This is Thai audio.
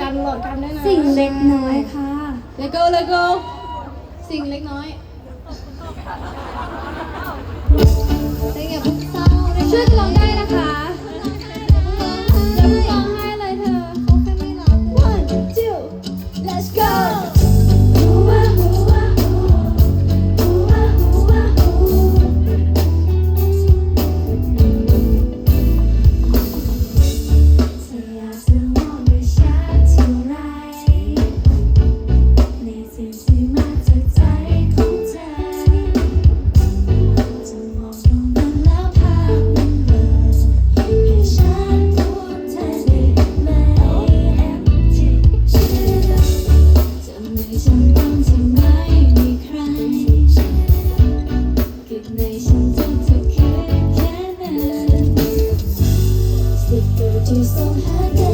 กันหลอดกันได้นะสิ่งเล็กน้อยค่ะเลโก้เลโก้สิ่งเล็กน้อย Do you still have